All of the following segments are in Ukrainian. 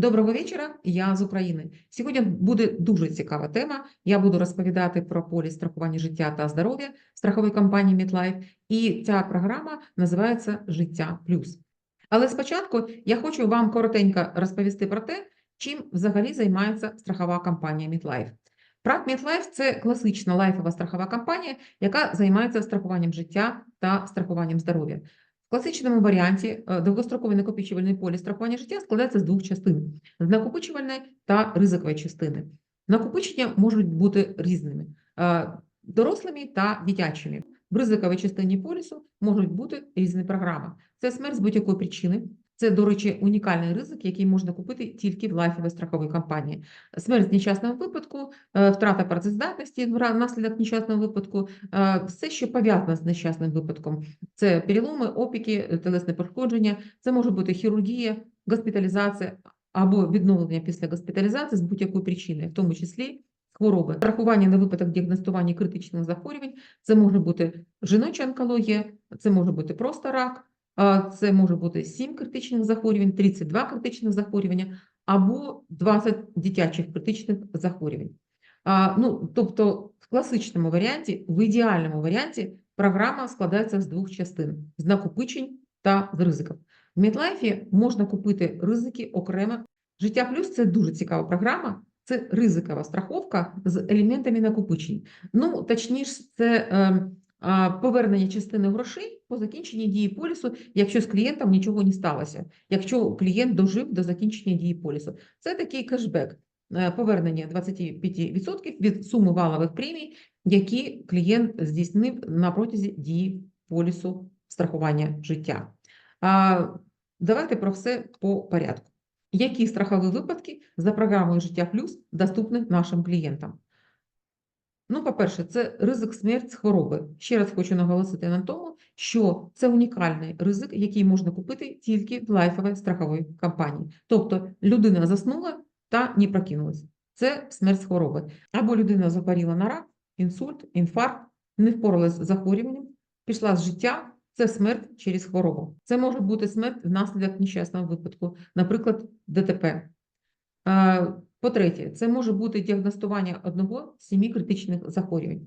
Доброго вечора, я з України. Сьогодні буде дуже цікава тема. Я буду розповідати про поліс страхування життя та здоров'я страхової компанії MetLife. І ця програма називається Життя Плюс. Але спочатку я хочу вам коротенько розповісти про те, чим взагалі займається страхова компанія MetLife. Прак MetLife – це класична лайфова страхова компанія, яка займається страхуванням життя та страхуванням здоров'я. Класичному варіанті е, довгостроковий накопичувальний поліс страхування життя складається з двох частин: з накопичувальної та ризикової частини. Накопичення можуть бути різними е, дорослими та дитячими. В ризиковій частині полісу можуть бути різні програми. Це смерть з будь-якої причини. Це, до речі, унікальний ризик, який можна купити тільки в лайфовій страховій компанії. Смерть нещасного випадку, е, втрата працездатності внаслідок нещасного випадку, е, все, що пов'язано з нещасним випадком. Це переломи, опіки, телесне пошкодження, це може бути хірургія, госпіталізація або відновлення після госпіталізації з будь-якої причини, в тому числі хвороби. Страхування на випадок діагностування критичних захворювань, це може бути жіноча онкологія, це може бути просто рак, це може бути 7 критичних захворювань, 32 критичних захворювання або 20 дитячих критичних захворювань. Ну, тобто, в класичному варіанті, в ідеальному варіанті, програма складається з двох частин: з накопичень та з ризиків. В MetLife можна купити ризики окремо. Життя плюс це дуже цікава програма. Це ризикова страховка з елементами накопичень. Ну, точніше, це е, е, повернення частини грошей по закінченні дії полісу, якщо з клієнтом нічого не сталося, якщо клієнт дожив до закінчення дії полісу. Це такий кешбек, е, повернення 25% від суми валових премій, які клієнт здійснив на протязі дії полісу страхування життя. Давайте про все по порядку. Які страхові випадки за програмою Життя Плюс доступні нашим клієнтам? Ну, по-перше, це ризик смерть з хвороби. Ще раз хочу наголосити на тому, що це унікальний ризик, який можна купити тільки в лайфовій страховій компанії. Тобто людина заснула та не прокинулась. Це смерть з хвороби. Або людина захворіла на рак, інсульт, інфаркт, не впоралась з захворюванням, пішла з життя. Це смерть через хворобу. Це може бути смерть внаслідок нещасного випадку, наприклад, ДТП. По-третє, це може бути діагностування одного з сімі критичних захворювань,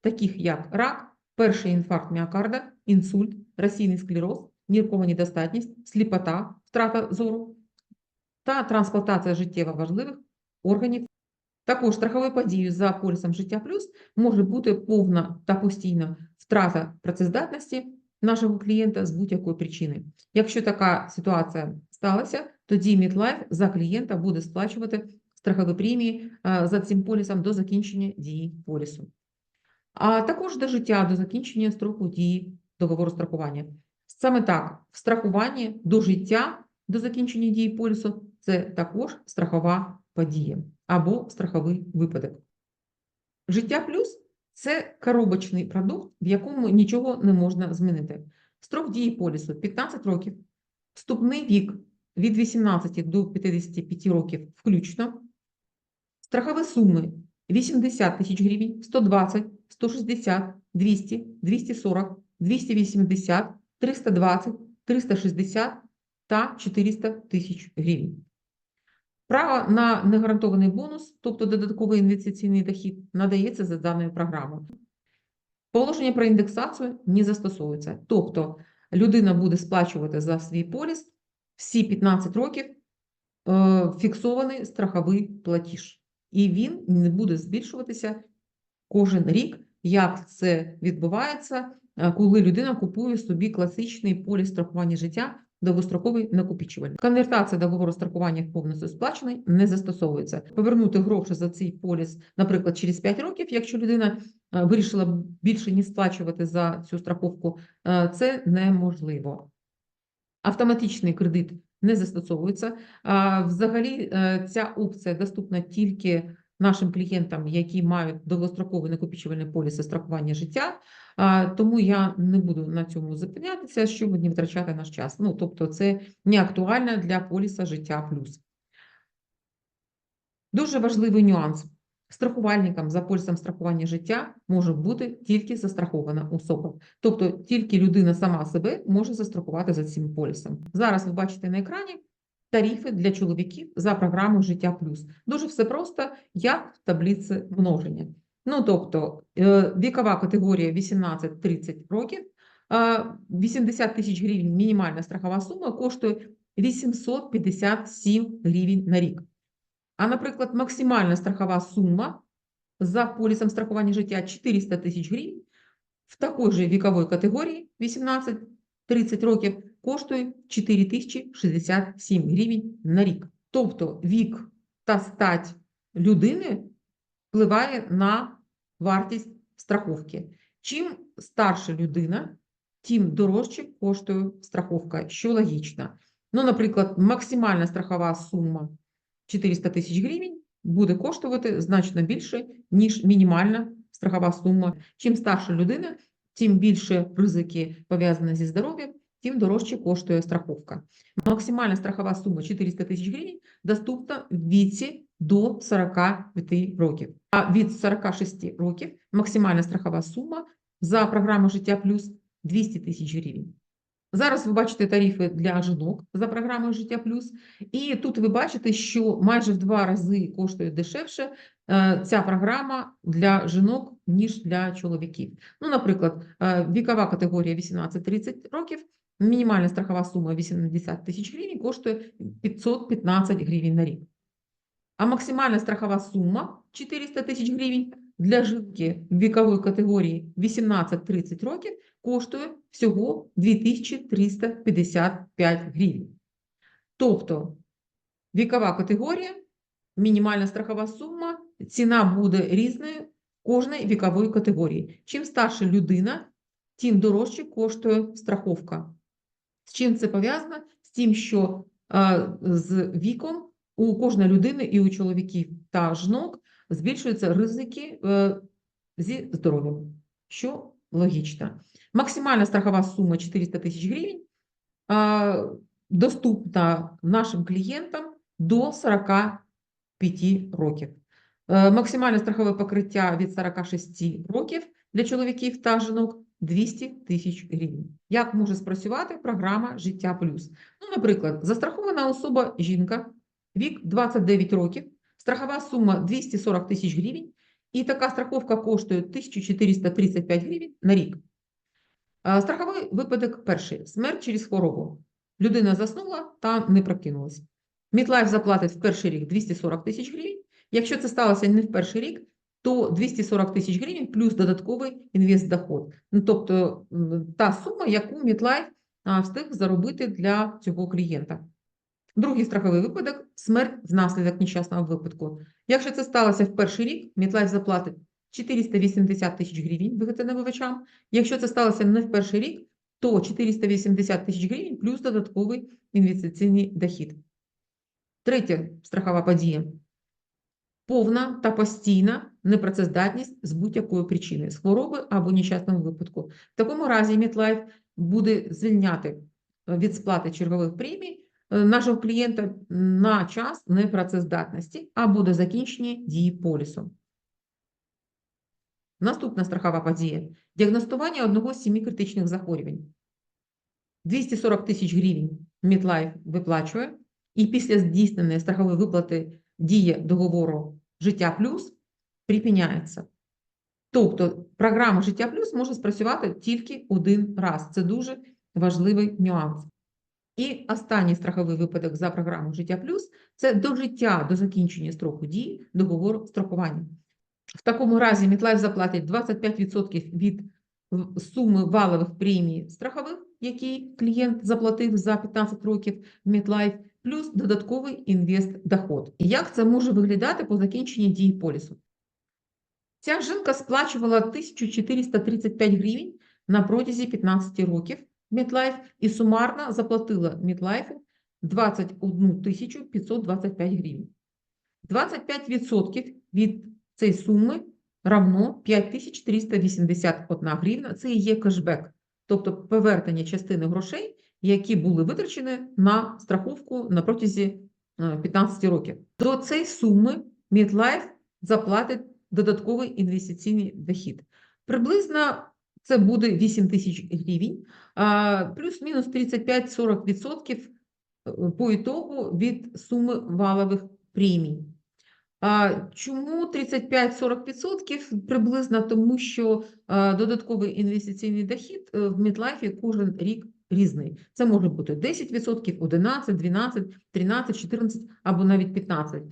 таких як рак, перший інфаркт міокарда, інсульт, російний склероз, ніркова недостатність, сліпота, втрата зору та трансплантація життєво важливих органів. Також страховою подією за полісом життя плюс може бути повна та постійна втрата працездатності нашого клієнта з будь-якої причини. Якщо така ситуація сталася, тоді MidLife за клієнта буде сплачувати страхові премії за цим полісом до закінчення дії полісу. А також до життя до закінчення строку дії договору страхування. Саме так, в страхуванні до життя до закінчення дії полісу це також страхова подія або страховий випадок. Життя плюс це коробочний продукт, в якому нічого не можна змінити. Строк дії полісу 15 років, вступний вік від 18 до 55 років включно, страхові суми 80 тисяч гривень, 120, 160, 200, 240, 280, 320, 360 та 400 тисяч гривень. Право на негарантований бонус, тобто додатковий інвестиційний дохід, надається за даною програмою. Положення про індексацію не застосовується. Тобто людина буде сплачувати за свій поліс всі 15 років е, фіксований страховий платіж, і він не буде збільшуватися кожен рік, як це відбувається, е, коли людина купує собі класичний поліс страхування життя довгостроковий накопичувальний. Конвертація договору страхування повністю сплачений не застосовується. Повернути гроші за цей поліс, наприклад, через 5 років, якщо людина е, вирішила більше не сплачувати за цю страховку, е, це неможливо. Автоматичний кредит не застосовується. Взагалі, е, ця опція доступна тільки нашим клієнтам, які мають довгостроковий накопичувальний поліс страхування життя. Тому я не буду на цьому зупинятися, щоб не втрачати наш час. Ну, тобто, це не актуально для поліса життя плюс. Дуже важливий нюанс. Страхувальником за полісом страхування життя може бути тільки застрахована особа. Тобто тільки людина сама себе може застрахувати за цим полісом. Зараз ви бачите на екрані тарифи для чоловіків за програмою Життя Плюс. Дуже все просто, як в таблиці множення. Ну, тобто, е, вікова категорія 18-30 років, е, 80 тисяч гривень мінімальна страхова сума коштує 857 гривень на рік. А, наприклад, максимальна страхова сума за полісом страхування життя 400 тисяч гривень в такій же віковій категорії 18-30 років коштує 4067 гривень на рік. Тобто вік та стать людини впливає на вартість страховки. Чим старша людина, тим дорожче коштує страховка, що логічно. Ну, наприклад, максимальна страхова сума 400 тисяч гривень буде коштувати значно більше, ніж мінімальна страхова сума. Чим старша людина, тим більше ризики пов'язані зі здоров'ям, тим дорожче коштує страховка. Максимальна страхова сума 400 тисяч гривень доступна в віці до 45 років. А від 46 років максимальна страхова сума за програму Життя Плюс 200 тисяч гривень. Зараз ви бачите тарифи для жінок за програмою Життя Плюс, і тут ви бачите, що майже в два рази коштує дешевше е, ця програма для жінок, ніж для чоловіків. Ну, наприклад, е, вікова категорія 18-30 років, мінімальна страхова сума 80 тисяч гривень коштує 515 гривень на рік. А максимальна страхова сума 400 тисяч гривень для жінки вікової категорії 18-30 років коштує всього 2355 гривень. Тобто вікова категорія, мінімальна страхова сума, ціна буде різною кожної вікової категорії. Чим старша людина, тим дорожче коштує страховка. З чим це пов'язано? З тим, що а, з віком у кожної людини і у чоловіків та жінок збільшуються ризики е, зі здоров'ям, що логічно. Максимальна страхова сума 400 тисяч гривень доступна нашим клієнтам до 45 років. Е, Максимальне страхове покриття від 46 років для чоловіків та жінок 200 тисяч гривень. Як може спрацювати програма Життя Плюс? Ну, наприклад, застрахована особа жінка, вік 29 років, страхова сума 240 тисяч гривень, і така страховка коштує 1435 гривень на рік. Страховий випадок перший смерть через хворобу. Людина заснула та не прокинулась. Мітлайф заплатить в перший рік 240 тисяч гривень. Якщо це сталося не в перший рік, то 240 тисяч гривень плюс додатковий інвестдоход. Ну, тобто та сума, яку Мітлайф встиг заробити для цього клієнта. Другий страховий випадок смерть внаслідок нещасного випадку. Якщо це сталося в перший рік, Мітлайф заплатить 480 тисяч гривень виготовлювачам. Якщо це сталося не в перший рік, то 480 тисяч гривень плюс додатковий інвестиційний дохід. Третя страхова подія. Повна та постійна непрацездатність з будь-якої причини, з хвороби або нещасного випадку. В такому разі Мітлайф буде звільняти від сплати чергових премій нашого клієнта на час непрацездатності або до закінчення дії полісу. Наступна страхова подія – діагностування одного з семи критичних захворювань. 240 тисяч гривень Мітлайф виплачує, і після здійсненої страхової виплати дія договору «Життя плюс» припиняється. Тобто програма «Життя плюс» може спрацювати тільки один раз. Це дуже важливий нюанс. І останній страховий випадок за програмою «Життя плюс» – це до життя, до закінчення строку дії договору страхування. В такому разі Мітлайф заплатить 25% від суми валових премій страхових, які клієнт заплатив за 15 років в Мітлайф, плюс додатковий інвестдоход. І як це може виглядати по закінченні дії полісу? Ця жінка сплачувала 1435 гривень на протязі 15 років Мітлайф і сумарно заплатила Мітлайфу 21 тисячу 525 гривень. 25% від цієї суми равно 5381 гривна. Це і є кешбек, тобто повернення частини грошей, які були витрачені на страховку на протязі е, 15 років. До цієї суми Мітлайф заплатить додатковий інвестиційний дохід. Приблизно це буде 8 тисяч гривень, плюс-мінус 35-40% е, по ітогу від суми валових премій. Чому 35-40% приблизно? Тому що додатковий інвестиційний дохід е, в Мідлайфі кожен рік різний. Це може бути 10%, 11, 12, 13, 14 або навіть 15.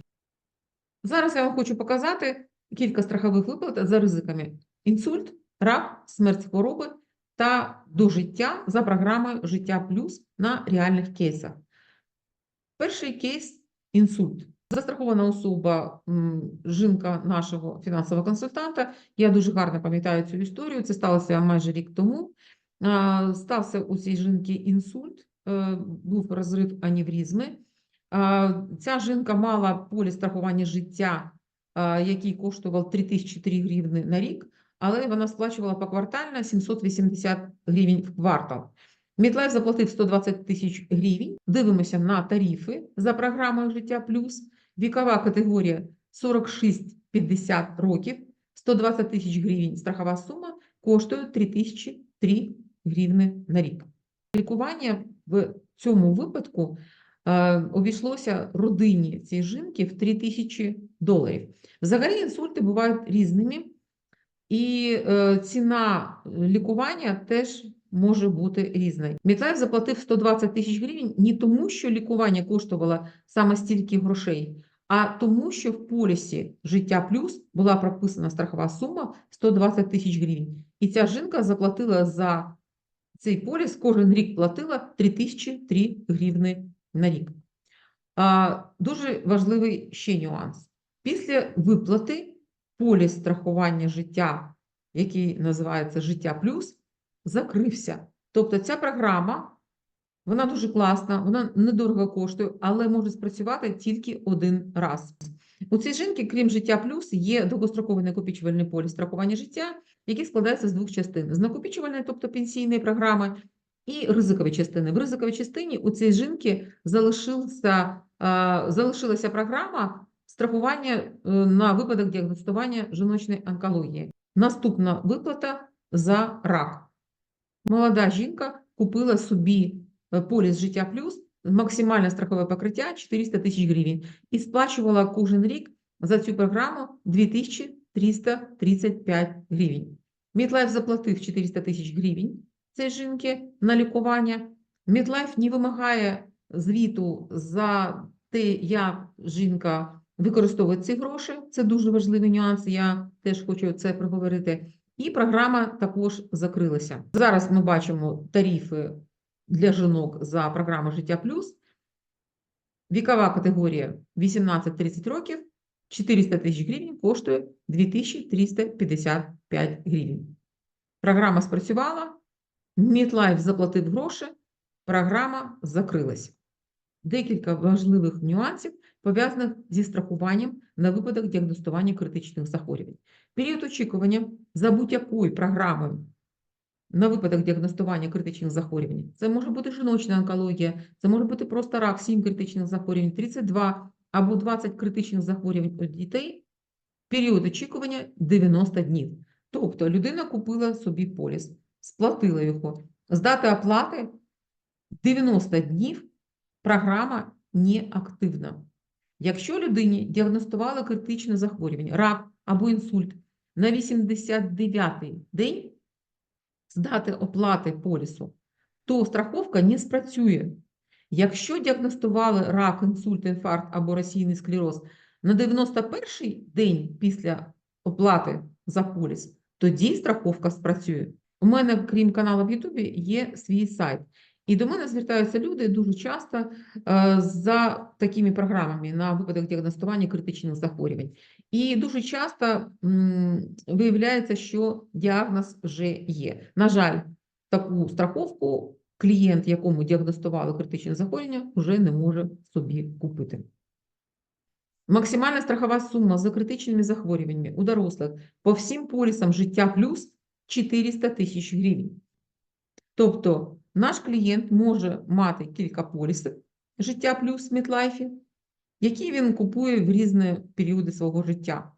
Зараз я вам хочу показати кілька страхових виплат за ризиками: інсульт, рак, смерть хвороби та до життя за програмою Життя Плюс на реальних кейсах. Перший кейс інсульт. Застрахована особа, жінка нашого фінансового консультанта. Я дуже гарно пам'ятаю цю історію. Це сталося майже рік тому. Стався у цій жінки інсульт, е, був розрив аневризми. А, Ця жінка мала поліс страхування життя, який коштував 3003 гривни на рік, але вона сплачувала поквартально 780 гривень в квартал. Мідлайф заплатив 120 тисяч гривень. Дивимося на тарифи за програмою Життя Плюс. Вікова категорія 46-50 років, 120 тисяч гривень страхова сума коштує 3003 гривни на рік. Лікування в цьому випадку е, обійшлося родині цієї жінки в 3 тисячі доларів. Взагалі інсульти бувають різними, і е, ціна лікування теж може бути різною. Мітлайф заплатив 120 тисяч гривень не тому, що лікування коштувало саме стільки грошей, а тому, що в полісі Життя Плюс була прописана страхова сума 120 тисяч гривень. І ця жінка заплатила за цей поліс, кожен рік платила 3003 гривни на рік. Дуже важливий ще нюанс. Після виплати поліс страхування життя, який називається Життя Плюс, закрився. Тобто ця програма, вона дуже класна, вона недорого коштує, але може спрацювати тільки один раз. У цій жінки, крім життя плюс, є довгостроковий накопичувальний поліс страхування життя, який складається з двох частин: з накопичувальної, тобто пенсійної програми, і ризикові частини. В ризиковій частині у цієї жінки залишився, а, залишилася програма страхування е, на випадок діагностування жіночної онкології. Наступна виплата за рак. Молода жінка купила собі е, поліс життя плюс, максимальне страхове покриття 400 тисяч гривень і сплачувала кожен рік за цю програму 2335 гривень. Мідлайф заплатив 400 тисяч гривень цій жінки на лікування. Мідлайф не вимагає звіту за те, як жінка використовує ці гроші. Це дуже важливий нюанс. Я теж хочу це проговорити. І програма також закрилася. Зараз ми бачимо тарифи для жінок за програму Життя Плюс. Вікова категорія 18-30 років, 400 тисяч гривень коштує 2355 гривень. Програма спрацювала, Мітлайф заплатив гроші, програма закрилась. Декілька важливих нюансів, пов'язаних зі страхуванням на випадок діагностування критичних захворювань. Період очікування за будь-якою програмою на випадок діагностування критичних захворювань. Це може бути жіночна онкологія, це може бути просто рак, 7 критичних захворювань, 32 або 20 критичних захворювань у дітей. Період очікування 90 днів. Тобто людина купила собі поліс, сплатила його. З дати оплати 90 днів програма не активна. Якщо людині діагностували критичне захворювання, рак або інсульт на 89-й день з дати оплати полісу, то страховка не спрацює. Якщо діагностували рак, інсульт, інфаркт або російний склероз на 91-й день після оплати за поліс, тоді страховка спрацює. У мене, крім каналу в Ютубі, є свій сайт. І до мене звертаються люди дуже часто е, за такими програмами на випадок діагностування критичних захворювань. І дуже часто виявляється, що діагноз вже є. На жаль, таку страховку клієнт, якому діагностували критичне захворювання, вже не може собі купити. Максимальна страхова сума за критичними захворюваннями у дорослих по всім полісам життя плюс 400 тисяч гривень. Тобто наш клієнт може мати кілька полісів життя плюс в Мітлайфі, які він купує в різні періоди свого життя.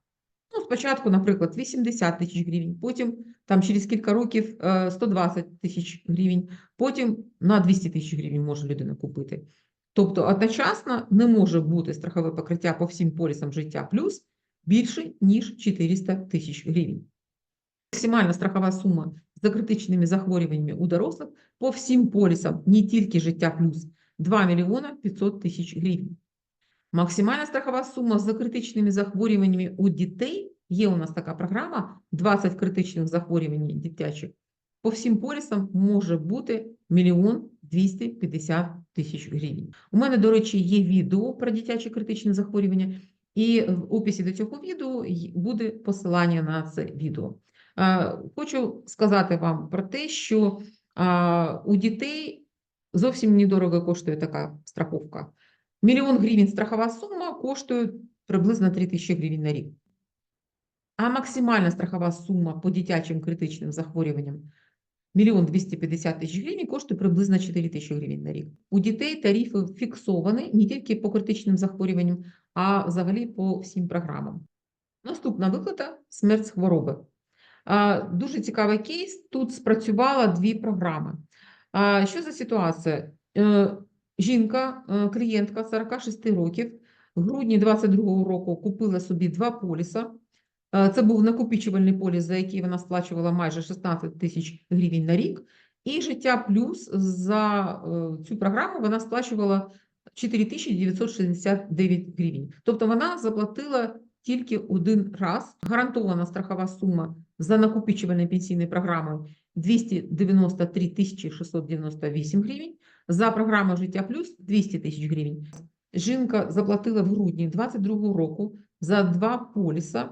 Ну, спочатку, наприклад, 80 тисяч гривень, потім там через кілька років е, 120 тисяч гривень, потім на 200 тисяч гривень може людина купити. Тобто одночасно не може бути страхове покриття по всім полісам життя плюс більше, ніж 400 тисяч гривень. Максимальна страхова сума за критичними захворюваннями у дорослих по всім полісам, не тільки життя плюс 2 мільйона 500 тисяч гривень. Максимальна страхова сума за критичними захворюваннями у дітей, є у нас така програма, 20 критичних захворювань дитячих, по всім полісам може бути мільйон 250 тисяч гривень. У мене, до речі, є відео про дитячі критичні захворювання, і в описі до цього відео буде посилання на це відео. Е, Хочу сказати вам про те, що у дітей зовсім недорого коштує така страховка. Мільйон гривень страхова сума коштує приблизно 3 тисячі гривень на рік. А максимальна страхова сума по дитячим критичним захворюванням мільйон 250 тисяч гривень коштує приблизно 4 тисячі гривень на рік. У дітей тарифи фіксовані не тільки по критичним захворюванням, а взагалі по всім програмам. Наступна виплата смерть з хвороби. Дуже цікавий кейс. Тут спрацювала дві програми. Що за ситуація? Е, Жінка, е, клієнтка 46 років, в грудні 22 року купила собі два поліса. Е, Це був накопичувальний поліс, за який вона сплачувала майже 16 тисяч гривень на рік. І життя плюс за цю програму вона сплачувала 4969 гривень. Тобто вона заплатила тільки один раз. Гарантована страхова сума за накопичувальною пенсійною програмою 293 тисячі 698 гривень. За програмою Життя Плюс 200 тисяч гривень. Жінка заплатила в грудні 22 року за два поліса.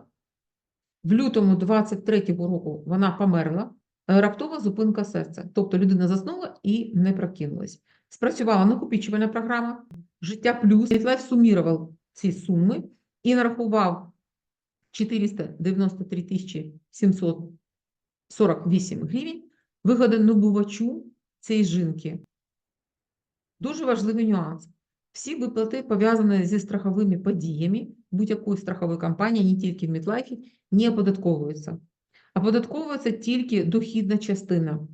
В лютому 23-го року вона померла. Е, Раптова зупинка серця. Тобто людина заснула і не прокинулась. Спрацювала накопичувальна програма Життя Плюс. Лайф сумірував ці суми і нарахував 493 тисячі 748 гривень вигодонабувачу цієї жінки. Дуже важливий нюанс. Всі виплати, пов'язані зі страховими подіями будь-якої страхової компанії, не тільки в Мітлайфі, не оподатковуються. Оподатковується тільки дохідна частина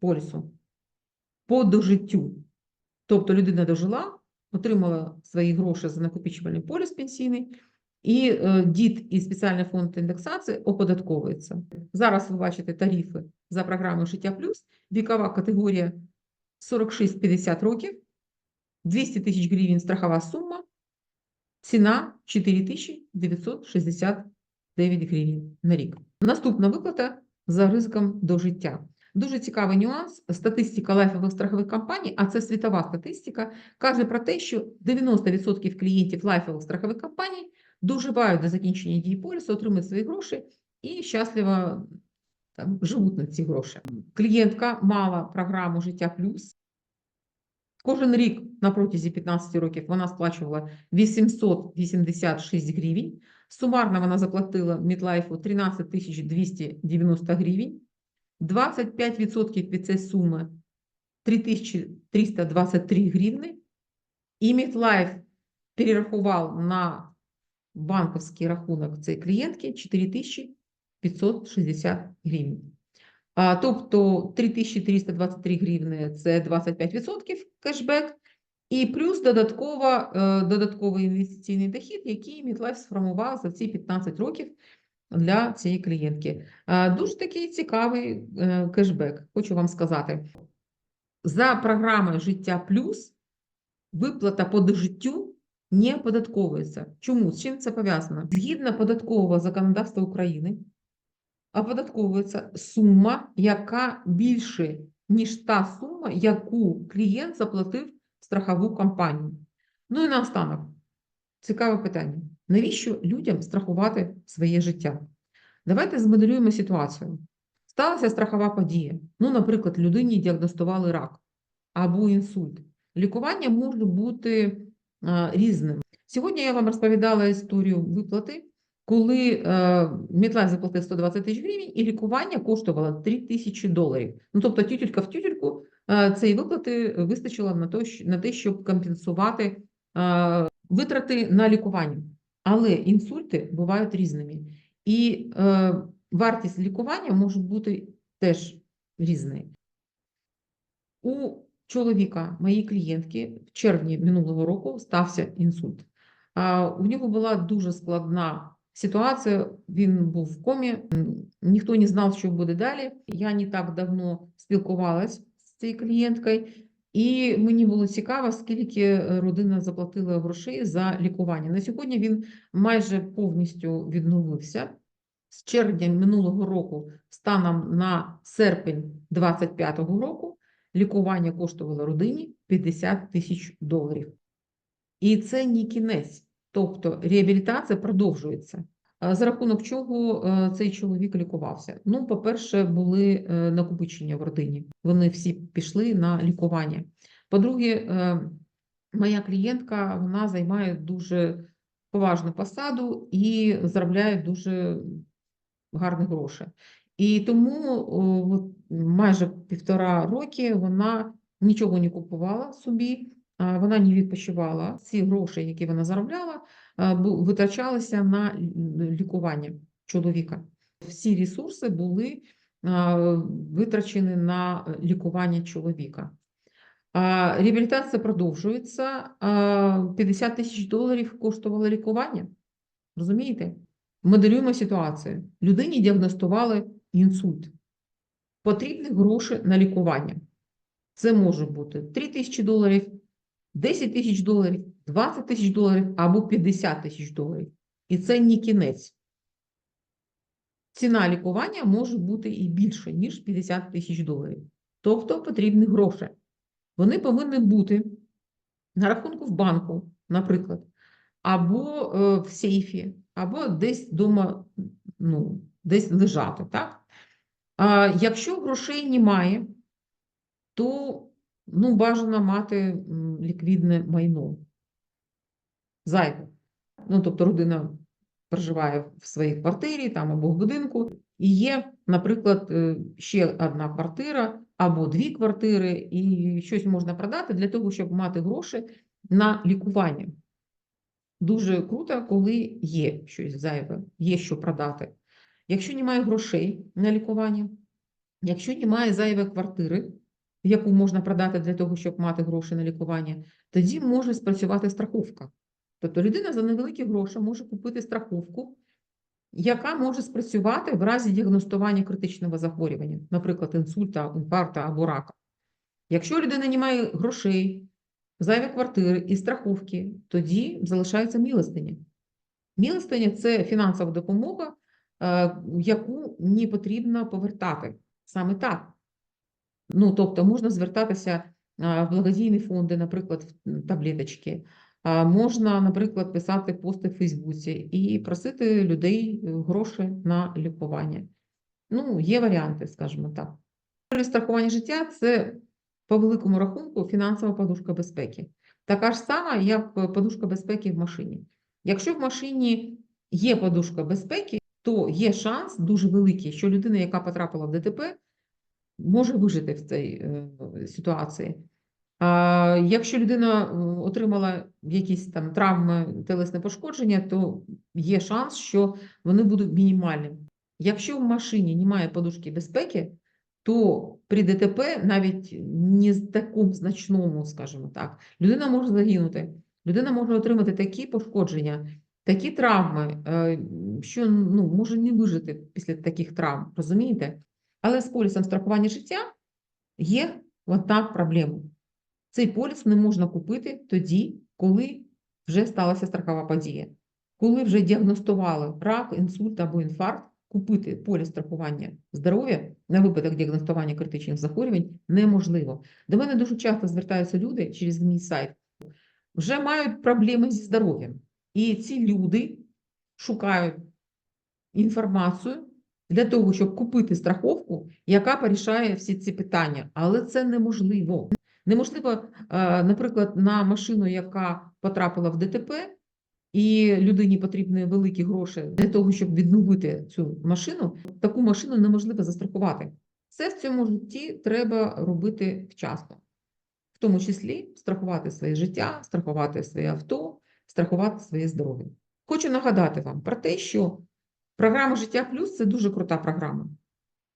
полісу по дожиттю. Тобто людина дожила, отримала свої гроші за накопичувальний поліс пенсійний, і е, дід і спеціальний фонд індексації оподатковується. Зараз ви бачите тарифи за програмою Життя Плюс, вікова категорія 46-50 років, 200 тисяч гривень страхова сума, ціна 4969 гривень на рік. Наступна виплата за ризиком до життя. Дуже цікавий нюанс. Статистика лайфових страхових компаній, а це світова статистика, каже про те, що 90% клієнтів лайфових страхових компаній доживають до закінчення дії полісу, отримують свої гроші і щасливо там, живуть на ці гроші. Клієнтка мала програму Життя Плюс. Кожен рік на протязі 15 років вона сплачувала 886 гривень. Сумарно вона заплатила Мідлайфу 13 290 гривень. 25% від цієї суми 3323 гривни. І Мідлайф перерахував на банковський рахунок цієї клієнтки 4560 гривень. А, тобто 3323 гривни – це 25% кешбек, і плюс додатково, е, додатковий інвестиційний дохід, який Мітлайф сформував за ці 15 років для цієї клієнтки. Дуже такий цікавий е, кешбек, хочу вам сказати. За програмою Життя Плюс виплата по дожиттю не оподатковується. Чому? З чим це пов'язано? Згідно податкового законодавства України, оподатковується сума, яка більше, ніж та сума, яку клієнт заплатив в страхову компанію. Ну і наостанок, цікаве питання. Навіщо людям страхувати своє життя? Давайте змоделюємо ситуацію. Сталася страхова подія. Ну, наприклад, людині діагностували рак або інсульт. Лікування може бути різним. Сьогодні я вам розповідала історію виплати, коли е, Мітлайф заплатив 120 тисяч гривень, і лікування коштувало 3 тисячі доларів. Ну, тобто, тютелька в тютельку е, цієї виплати вистачило на те, щоб компенсувати е, витрати на лікування. Але інсульти бувають різними. І е, вартість лікування може бути теж різною. У чоловіка, моєї клієнтки, в червні минулого року стався інсульт. А, У нього була дуже складна ситуація. Він був в комі, ніхто не знав, що буде далі. Я не так давно спілкувалась з цією клієнткою, і мені було цікаво, скільки е, родина заплатила грошей за лікування. На сьогодні він майже повністю відновився. З червня минулого року станом на серпень 25-го року лікування коштувало родині 50 тисяч доларів. І це не кінець, тобто реабілітація продовжується. За рахунок чого е, цей чоловік лікувався? Ну, по-перше, були е, накопичення в родині. Вони всі пішли на лікування. По-друге, е, моя клієнтка вона займає дуже поважну посаду і заробляє дуже гарні гроші. І тому майже півтора роки вона нічого не купувала собі, вона не відпочивала. Ці гроші, які вона заробляла, витрачалися на лікування чоловіка. Всі ресурси були витрачені на е, лікування чоловіка. Реабілітація продовжується. 50 тисяч доларів коштувало лікування. Розумієте? Моделюємо ситуацію. Людині діагностували інсульт. Потрібні гроші на лікування. Це може бути 3 тисячі доларів, 10 тисяч доларів, 20 тисяч доларів або 50 тисяч доларів. І це не кінець. Ціна лікування може бути і більше, ніж 50 тисяч доларів. Тобто потрібні гроші. Вони повинні бути на рахунку в банку, наприклад, або е, в сейфі, або десь вдома, ну, десь лежати, так? А якщо грошей немає, то ну, бажано мати ліквідне майно. Зайве. Ну, тобто родина проживає в своїй квартирі там або в будинку, і є, наприклад, е, ще одна квартира або дві квартири, і щось можна продати для того, щоб мати гроші на лікування. Дуже круто, коли є щось зайве, є що продати. Якщо немає грошей на лікування, якщо немає зайвої квартири, яку можна продати для того, щоб мати гроші на лікування, тоді може спрацювати страховка. Тобто людина за невеликі гроші може купити страховку, яка може спрацювати в разі діагностування критичного захворювання, наприклад, інсульта, інфаркта або рака. Якщо у людини немає грошей, зайві квартири і страховки, тоді залишається милостиня. Милостиня – це фінансова допомога, е, яку не потрібно повертати. Саме так. Ну, тобто можна звертатися в благодійні фонди, наприклад, в таблеточки. Можна, наприклад, писати пости в Фейсбуці і просити людей е, гроші на лікування. Ну, є варіанти, скажімо так. Страхування життя це по великому рахунку фінансова подушка безпеки. Така ж сама, як е, подушка безпеки в машині. Якщо в машині є подушка безпеки, то є шанс дуже великий, що людина, яка потрапила в ДТП, може вижити в цій е, ситуації. А якщо людина е, отримала якісь там травми, телесне пошкодження, то є шанс, що вони будуть мінімальними. Якщо в машині немає подушки безпеки, то при ДТП навіть не з такому значному, скажімо так, людина може загинути, людина може отримати такі пошкодження, такі травми, е, що ну, може не вижити після таких травм, розумієте? Але з полісом страхування життя є одна проблема. Цей поліс не можна купити тоді, коли вже сталася страхова подія. Коли вже діагностували рак, інсульт або інфаркт, купити поліс страхування здоров'я на випадок діагностування критичних захворювань неможливо. До мене дуже часто звертаються люди через мій сайт, вже мають проблеми зі здоров'ям. І ці люди шукають інформацію для того, щоб купити страховку, яка порішає всі ці питання. Але це неможливо. Неможливо, е, наприклад, на машину, яка потрапила в ДТП, і людині потрібні великі гроші для того, щоб відновити цю машину, таку машину неможливо застрахувати. Все в цьому житті треба робити вчасно, в тому числі страхувати своє життя, страхувати своє авто, страхувати своє здоров'я. Хочу нагадати вам про те, що програма Життя Плюс це дуже крута програма,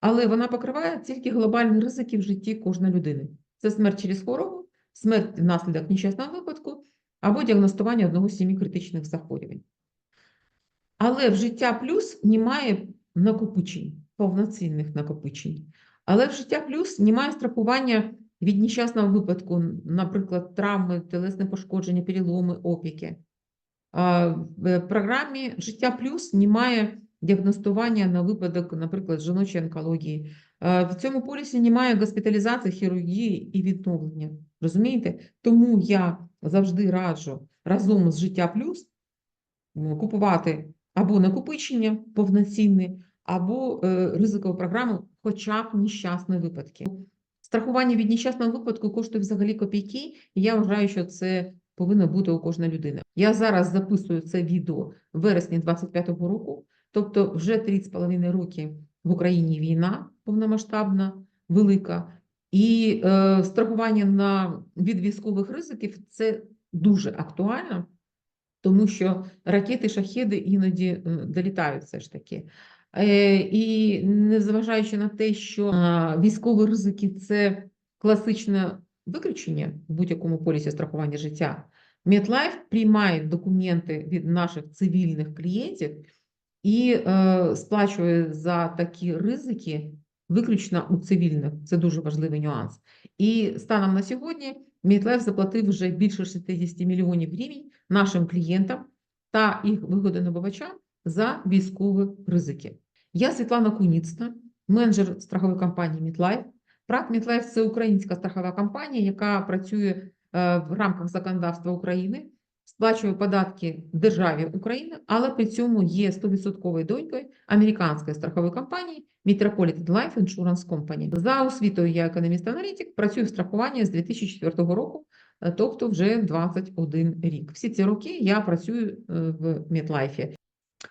але вона покриває тільки глобальні ризики в житті кожної людини. це смерть через хворобу, смерть внаслідок нещасного випадку або діагностування одного з сімі критичних захворювань. Але в життя плюс немає накопичень, повноцінних накопичень. Але в життя плюс немає страхування від нещасного випадку, наприклад, травми, телесне пошкодження, переломи, опіки. В програмі Життя плюс немає діагностування на випадок, наприклад, жіночої онкології. В цьому полісі немає госпіталізації, хірургії і відновлення. Розумієте? Тому я завжди раджу разом з Життя плюс купувати або накопичення повноцінне, або е, ризикову програму, хоча б нещасні випадки. Страхування від нещасного випадку коштує взагалі копійки, і я вважаю, що це повинно бути у кожної людини. Я зараз записую це відео в вересні 25-го року, тобто вже 3,5 роки в Україні війна повномасштабна, велика, і е, страхування на, від військових ризиків це дуже актуально, тому що ракети, шахеди іноді е, долітають все ж таки. Е, І незважаючи на те, що а, військові ризики це класичне виключення в будь-якому полісі страхування життя, MetLife приймає документи від наших цивільних клієнтів і е, сплачує за такі ризики виключно у цивільних. Це дуже важливий нюанс. І станом на сьогодні MetLife заплатив вже більше 60 мільйонів гривень нашим клієнтам та їх вигодонабувачам за військові ризики. Я Світлана Куніцна, менеджер страхової компанії MetLife. ПРАК MetLife – це українська страхова компанія, яка працює е, в рамках законодавства України, сплачує податки державі України, але при цьому є 100% донькою американської страхової компанії Metropolitan Life Insurance Company. За освітою я економіст-аналітик, працюю в страхуванні з 2004 року, е, тобто вже 21 рік. Всі ці роки я працюю е, в MetLife.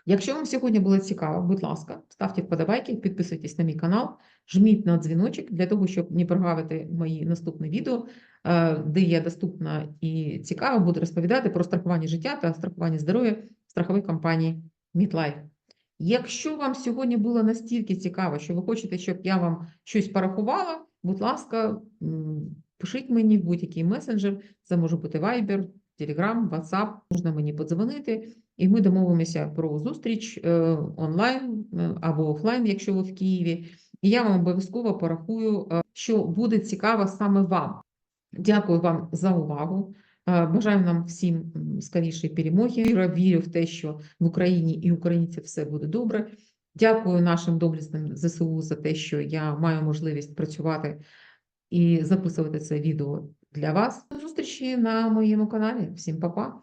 Якщо вам сьогодні було цікаво, будь ласка, ставте вподобайки, підписуйтесь на мій канал, жміть на дзвіночок для того, щоб не прогавити мої наступні відео, е, де я доступна і цікаво буду розповідати про страхування життя та страхування здоров'я страхової компанії MetLife. Якщо вам сьогодні було настільки цікаво, що ви хочете, щоб я вам щось порахувала, будь ласка, пишіть мені в будь-який месенджер, це може бути Viber, Telegram, WhatsApp, можна мені подзвонити. І ми домовимося про зустріч е, онлайн е, або офлайн, якщо ви в Києві. І я вам обов'язково порахую, е, що буде цікаво саме вам. Дякую вам за увагу. Е, Бажаю нам всім скорішої перемоги. Віра вірю в те, що в Україні і українців все буде добре. Дякую нашим доблесним ЗСУ за те, що я маю можливість працювати і записувати це відео для вас. До зустрічі на моєму каналі. Всім па-па!